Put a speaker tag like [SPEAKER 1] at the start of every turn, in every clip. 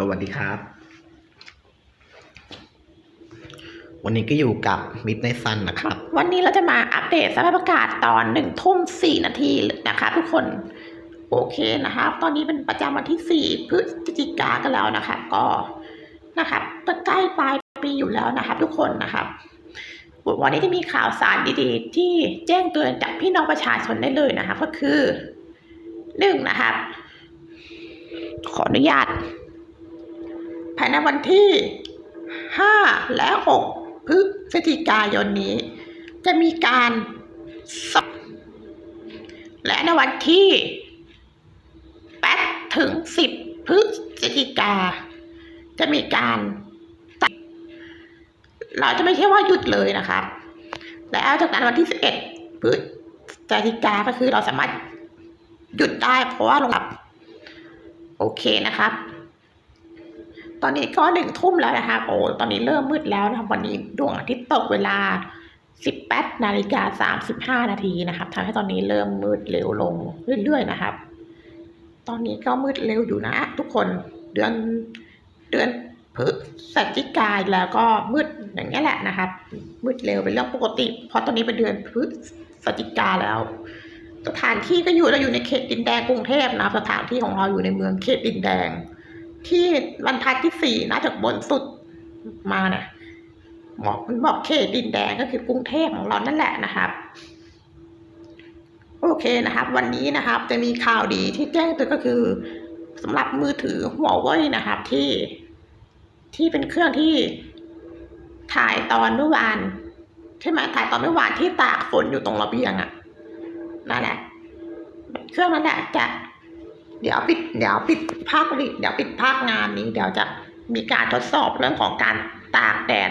[SPEAKER 1] สวัสดีครับ วันนี้ก็อยู่กับมิดในซันนะครับ
[SPEAKER 2] วันนี้เราจะมาอัปเดตสภาพอากาศตอนหนึ่งทุ่มสี่นาทีนะคะทุกคนโอเคนะครับตอนนี้เป็นประจำวันที่สี่พฤศจิกากันแล้วนะครับก็นะครับก็ใกล้ปลายปีอยู่แล้วนะครับทุกคนนะครับวันนี้จะมีข่าวสารดีๆ ที่แจ้งเตือนจากพี่น้องประชาชนได้เลยนะครับก็คือหนึ่งนะครับ ขออนุญาต ภายในวันที่ห้าและหกพฤศจิกายนนี้ จะมีการสอบและในวันที่แปดถึงสิบพฤศจิกา จะมีการตัดเราจะไม่ใช่ว่าหยุดเลยนะครับ แล้วจากนั้นวันที่สิบเอ็ดพฤศจิกาก็คือเราสามารถหยุดได้เพราะว่าลงรับ โอเคนะครับ ตอนนี้ก็หนึ่งทุ่มแล้วนะครับโอ้ตอนนี้เริ่มมืดแล้วนะครับวันนี้ดวงอาทิตย์ตกเวลา 18นาฬิกา35 นาทีนะครับทำให้ตอนนี้เริ่มมืดเร็วลงเรื่อยๆนะครับ ตอนนี้ก็มืดเร็วอยู่นะ ทุกคนเดือนเดือนพฤศจิกายนแล้วก็มืดอย่างนี้แหละนะครับ มืดเร็วเป็นเรื่องปกติ เพราะตอนนี้เป็นเดือนพฤศจิกาแล้วสถานที่ก็อยู่เราอยู่ในเขตดินแดงกรุงเทพนะสถานที่ของเราอยู่ในเมืองเขตดินแดง ที่บรรทัดที่สี่นะจากบนสุดมาเนี่ยบอกมันบอกเขตดินแดงก็คือกรุงเทพของเรานั่นแหละนะครับ โอเคนะครับ วันนี้นะครับ จะมีข่าวดีที่แจ้งเตือนก็คือสำหรับมือถือหัวเว่ยนะครับ ที่ที่เป็นเครื่องที่ถ่ายตอนเมื่อวานใช่ไหมถ่ายตอนเมื่อวานที่ตากฝนอยู่ตรงระเบียงอะนั่นแหละเครื่องนั้นแหละจะ เดี๋ยวปิดเดี๋ยวปิดภาควิเดี๋ยวปิดภาคงานนี้ เดี๋ยวจะมีการทดสอบเรื่องของการตากแดด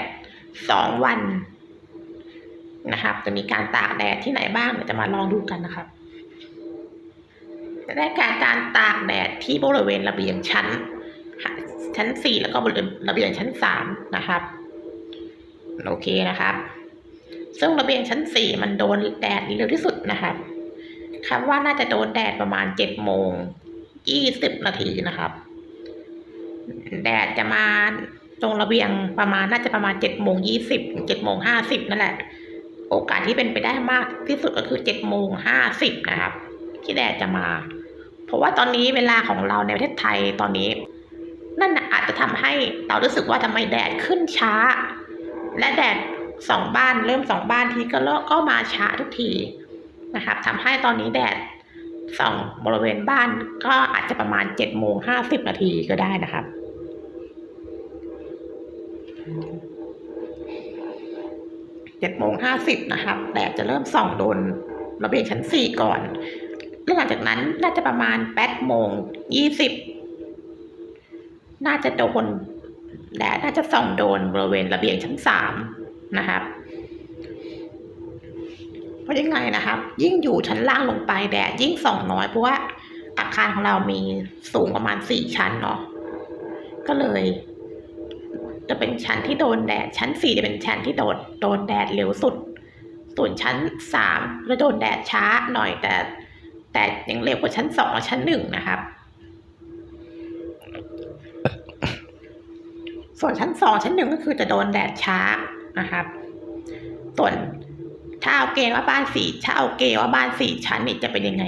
[SPEAKER 2] สองวันนะครับ จะมีการตากแดดที่ไหนบ้างเดี๋ยวจะมาลองดูกันนะครับจะได้การการตากแดดที่บริเวณระเบียงชั้น ชั้นสี่แล้วก็บริเวณระเบียงชั้นสามนะครับ โอเคนะครับ ซึ่งระเบียงชั้นสี่มันโดนแดดเร็วที่สุดนะครับคาดว่าน่าจะโดนแดดประมาณเจ็ดโมง ยี่สิบนาทีนะครับ แดดจะมาตรงระเบียงประมาณน่าจะประมาณเจ็ดโมงยี่สิบเจ็ดโมงห้าสิบนั่นแหละ โอกาสที่เป็นไปได้มากที่สุดก็คือเจ็ดโมงห้าสิบนะครับ ที่แดดจะมา เพราะว่าตอนนี้เวลาของเราในประเทศไทยตอนนี้ นั่นอาจจะทำให้เรารู้สึกว่าทำไมแดดขึ้นช้า และแดดสองบ้านเริ่มสองบ้านทีก็เลิกก็มาช้าทุกทีนะครับทำให้ตอนนี้แดด ส่องบริเวณบ้านก็อาจจะประมาณเจ็ดโมงห้าสิบนาทีก็ได้นะครับเจ็ดโมงห้าสิบนะครับแดดจะเริ่มส่องโดนระเบียงชั้นสี่ก่อนแล้วหลังจากนั้นน่าจะประมาณแปดโมงยี่สิบน่าจะโดนแดดน่าจะส่องโดนบริเวณระเบียงชั้นสามนะครับ เพราะยังไงนะครับ ยิ่งอยู่ชั้นล่างลงไปแดดยิ่งส่องน้อยเพราะว่าอาคารของเรามีสูงประมาณสี่ชั้นเนาะก็เลย จะเป็นชั้นที่โดนแดด ชั้นสี่จะเป็นชั้นที่โดนโดนแดดเร็วสุด ส่วนชั้นสามจะโดนแดดช้าหน่อยแต่ แต่ยังเร็วกว่าชั้นสองชั้นหนึ่งนะครับ ส่วนชั้นสองชั้นหนึ่งก็คือจะโดนแดดช้านะครับ ส่วน ถ้าเอาเกณฑ์ว่าบ้านสี่ถ้าเอาเกณฑ์ว่าบ้านสี่ชั้นนี่จะเป็นยังไง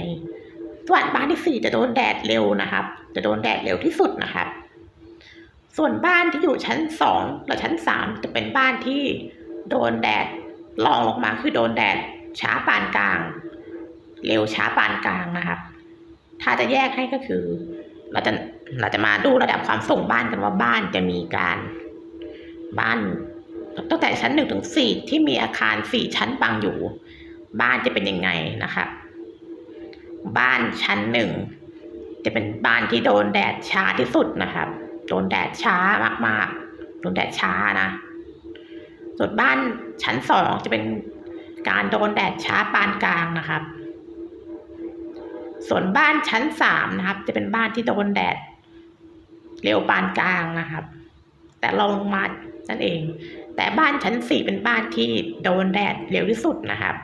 [SPEAKER 2] ส่วนบ้านที่สี่จะโดนแดดเร็วนะครับ จะโดนแดดเร็วที่สุดนะครับ ส่วนบ้านที่อยู่ชั้นสองและชั้นสามจะเป็นบ้านที่โดนแดดรองลงมาคือโดนแดดช้าปานกลาง เร็วช้าปานกลางนะครับ ถ้าจะแยกให้ก็คือ เราจะเราจะมาดูระดับความส่งบ้านกันว่าบ้านจะมีการบ้าน ตั้งแต่ชั้นหนึ่งถึงสี่ที่มีอาคารสี่ชั้นบังอยู่ บ้านจะเป็นยังไงนะครับบ้านชั้นหนึ่งจะเป็นบ้านที่โดนแดดช้าที่สุดนะครับ โดนแดดช้ามากๆโดนแดดช้านะส่วนบ้านชั้นสองจะเป็นการโดนแดดช้าปานกลางนะครับ ส่วนบ้านชั้นสามนะครับ จะเป็นบ้านที่โดนแดดเร็วปานกลางนะครับ แต่ลงมานั่นเอง แต่บ้านชั้นสี่เป็นบ้านที่โดนแดดเร็วที่สุดนะครับ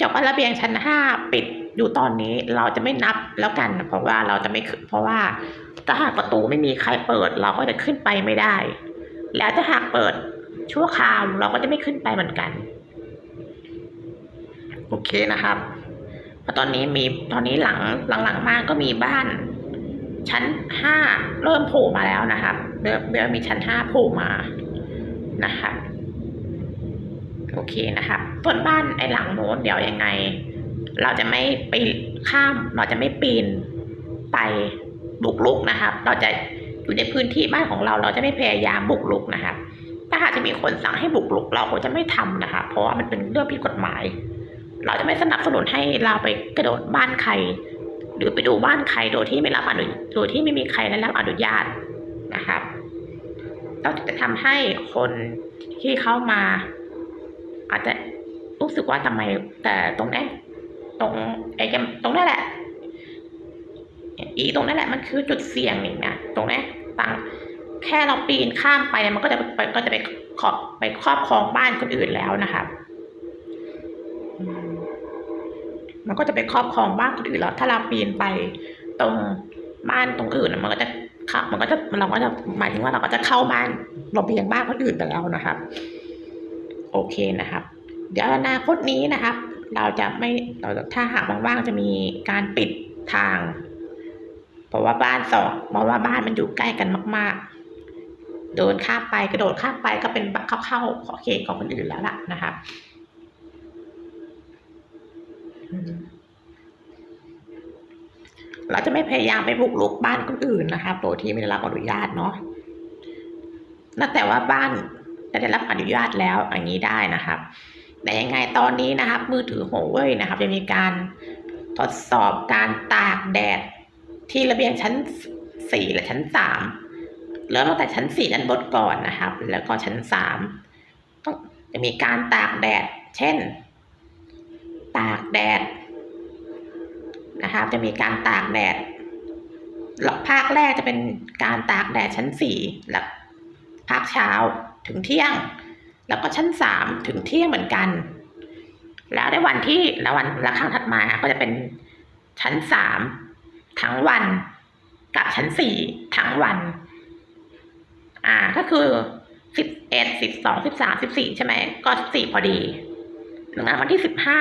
[SPEAKER 2] จากว่าระเบียงชั้นห้าปิดอยู่ตอนนี้เราจะไม่นับแล้วกัน เพราะว่าเราจะไม่ขึ้นเพราะว่าถ้าหากประตูไม่มีใครเปิด เราก็จะขึ้นไปไม่ได้ แล้วถ้าหากเปิดชั่วคราวเราก็จะไม่ขึ้นไปเหมือนกัน โอเคนะครับเพราะตอนนี้มีตอนนี้หลังหลังๆมากก็มีบ้าน ชั้นห้าเริ่มโผล่มาแล้วนะครับเริ่มเริ่มมีชั้นห้าโผล่มานะครับโอเคนะครับส่วนบ้านไอ้หลังโน้นเดี๋ยวยังไง เราจะไม่ไปข้ามเราจะไม่ปีนไปบุกลุกนะครับ เราจะอยู่ในพื้นที่บ้านของเรา เราจะไม่พยายามบุกลุกนะครับ ถ้าหากจะมีคนสั่งให้บุกลุก เราก็จะไม่ทำนะครับเพราะว่ามันเป็นเรื่องผิดกฎหมาย เราจะไม่สนับสนุนให้เราไปกระโดดบ้านใคร หรือไปดูบ้านใครโดยที่ไม่รับอนุโดยที่ไม่มีใครได้รับอนุญาตนะครับเราจะทำให้คนที่เข้ามา อาจจะรู้สึกว่าทำไมแต่ตรงนี้ตรงไอ้ตรงนั้นแหละ อีตรงนั้นแหละมันคือจุดเสี่ยงนี่งนะตรงนี้ฟังแค่เราปีนข้ามไปเนี่ยมันก็จะไปก็จะไปขอบไปครอบครองบ้านคนอื่นแล้วนะครับ มันก็จะไปครอบครองบ้านคนอื่นแล้วถ้าเราปีนไปตรงบ้านตรงอื่นมันก็จะเข้ามันก็จะเราก็จะหมายถึงว่าเราก็จะเข้าบ้านเระเบียงบ้านคนอื่นไปแล้วนะครับ โอเคนะครับ เดี๋ยวอนาคตนี้นะครับ เราจะไม่เราถ้าหากว่างๆจะมีการปิดทาง เพราะว่าบ้านสองเพราะว่าบ้านมันอยู่ใกล้กันมากๆเดินข้ามไปกระโดดข้ามไปก็เป็นเข้าเข้าขอเขตของคนอื่นแล้วล่ะนะครับ เราจะไม่พยายามไปบุกรุกบ้านคนอื่นนะครับโดยที่ไม่ได้รับอนุญาตเนาะนั่นแต่ว่าบ้านจะได้รับอนุญาตแล้วอย่างนี้ได้นะครับ แต่ยังไงตอนนี้นะครับ มือถือโฮเว่ยนะครับ จะมีการทดสอบการตากแดดที่ระเบียงชั้นสี่และชั้นสามเริ่มตั้งแต่ชั้นสี่ด้านบนก่อนนะครับ แล้วก็ชั้นสามต้องจะมีการตากแดด เช่น ตากแดดนะครับจะมีการตากแดดหลักภาคแรกจะเป็นการตากแดดชั้นสี่และภาคเช้าถึงเที่ยง แล้วก็ชั้นสามถึงเที่ยงเหมือนกัน แล้วในวันที่แล้ววันละครั้งถัดมาก็จะเป็นชั้นสามทั้งวันกับชั้นสี่ทั้งวัน อ่าก็คือสิบเอ็ดสิบสองสิบสามสิบสี่ใช่ไหมก็สี่พอดีดังนั้นวันที่สิบห้า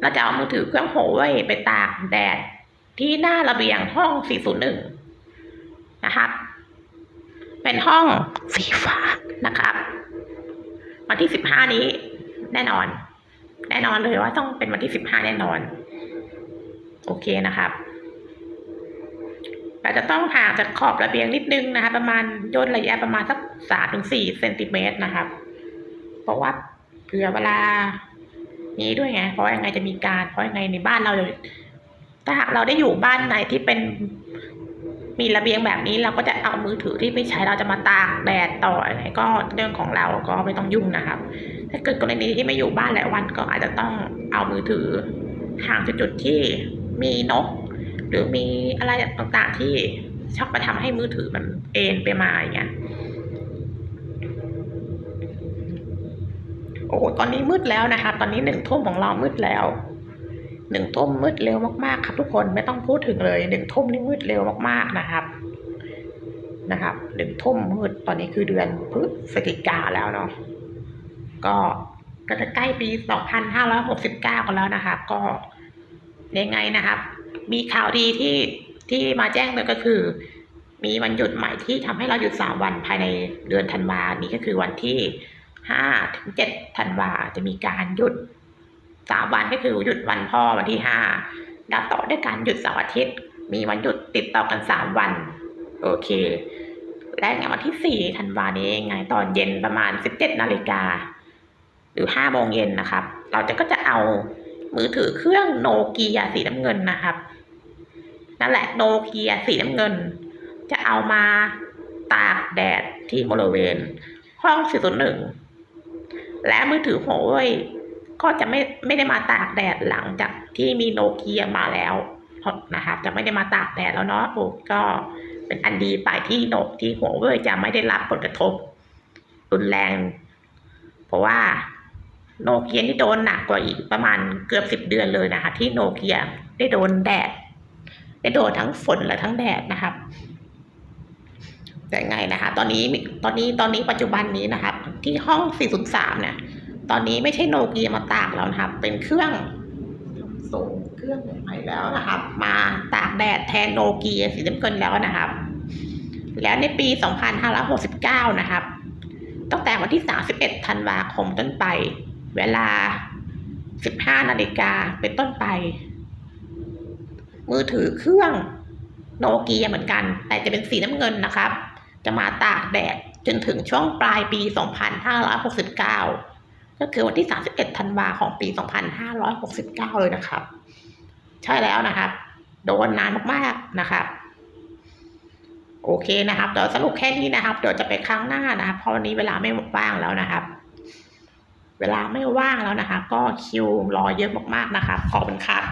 [SPEAKER 2] เราจะเอามือถือเครื่องโหไว้ไปตากแดดที่หน้าระเบียงห้องสี่ศูนย์หนึ่งนะครับ เป็นห้องสีฟ้านะครับ วันที่สิบห้านี้แน่นอน แน่นอนเลยว่าต้องเป็นวันที่สิบห้าแน่นอน โอเคนะครับเราจะต้องห่างจากขอบระเบียงนิดนึงนะคะ ประมาณย่นระยะประมาณสักสามถึงสี่เซนติเมตรนะครับ เพราะว่าเผื่อเวลา นี้ด้วยไง เพราะยังไงจะมีการ เพราะยังไงในบ้านเราถ้าหากเราได้อยู่บ้านไหนที่เป็นมีระเบียงแบบนี้เราก็จะเอามือถือที่ไม่ใช้เราจะมาตากแดดต่ออะไรก็เรื่องของเราก็ไม่ต้องยุ่งนะครับ ถ้าเกิดกรณีที่ไม่อยู่บ้านหลายวันก็อาจจะต้องเอามือถือห่างจากจุดที่มีนก หรือมีอะไรต่างๆที่ชอบมาทำให้มือถือมันเอ็นไปมาอย่างเงี้ย อ้โหตอนนี้มืดแล้วนะคะ ตอนนี้หนึ่งทุ่มของเรามืดแล้วหนึ่งทุ่มมืดเร็วมากๆ ครับทุกคนไม่ต้องพูดถึงเลยหนึ่งทุ่มนี่มืดเร็วมากๆนะครับ นะครับหนึ่งทุ่มมืดตอนนี้คือเดือนพฤศจิกาแล้วเนาะก็ก็จะใกล้ปีสองพันห้าร้อยหกสิบเก้ากันแล้วนะครับก็ยังไงนะครับ มีข่าวดีที่ที่มาแจ้งเลยก็คือ มีวันหยุดใหม่ที่ทำให้เราหยุดสามวันภายในเดือนธันวานี้ก็คือวันที่ ห้าถึงเจ็ดธันวาจะมีการหยุดสามวันก็คือหยุดวันพ่อวันที่ห้าแล้วต่อด้วยการหยุดเสาร์อาทิตย์ มีวันหยุดติดต่อกันสามวัน โอเค และในวันที่สี่ธันวานี้ไงตอนเย็นประมาณสิบเจ็ดนาฬิกาหรือห้าโมงเย็นนะครับ เราจะก็จะเอามือถือเครื่องโนเกียสีน้ำเงินนะครับนั่นแหละโนเกียสีน้ำเงิน จะเอามาตากแดดที่บริเวณ ห้อง 401 และมือถือโหยก็จะไม่ไม่ได้มาตากแดดหลังจากที่มีโนเกียมาแล้วนะครับจะไม่ได้มาตากแดดแล้วเนาะโอ้ก็เป็นอันดีไปที่โนที่หัวเว่ยจะไม่ได้รับผลกระทบ รุนแรง เพราะว่าโนเกียนี่โดนหนักกว่าอีกประมาณเกือบสิบเดือนเลยนะคะที่โนเกียได้โดนแดด ได้โดนทั้งฝนและทั้งแดดนะครับ แต่ไงนะคะ ตอนนี้ตอนนี้ตอนนี้ปัจจุบันนี้นะครับ ที่ห้อง 403 เนี่ย ตอนนี้ไม่ใช่โนเกียมาตากแล้วนะครับ เป็นเครื่องส่งเครื่องใหม่แล้วนะครับ มาตากแดดแทนโนเกียสีน้ำเงินแล้วนะครับ แล้วในปี 2569 นะครับ ตั้งแต่วันที่ 31 ธันวาคมต้นไป เวลา 15 นาฬิกาเป็นต้นไป มือถือเครื่องโนเกียเหมือนกัน แต่จะเป็นสีน้ำเงินนะครับ จะมาตากแดดจนถึงช่วงปลายปี 2569 ก็คือวันที่ 31 ธันวาของปี 2569 เลยนะครับ ใช่แล้วนะครับ โดนนานมากๆนะครับโอเคนะครับ เดี๋ยวสรุปแค่นี้นะครับ เดี๋ยวจะไปครั้งหน้านะครับ เพราะวันนี้เวลาไม่ว่างแล้วนะครับ เวลาไม่ว่างแล้วนะคะ ก็คิวรอเยอะมากๆนะครับขอบคุณครับ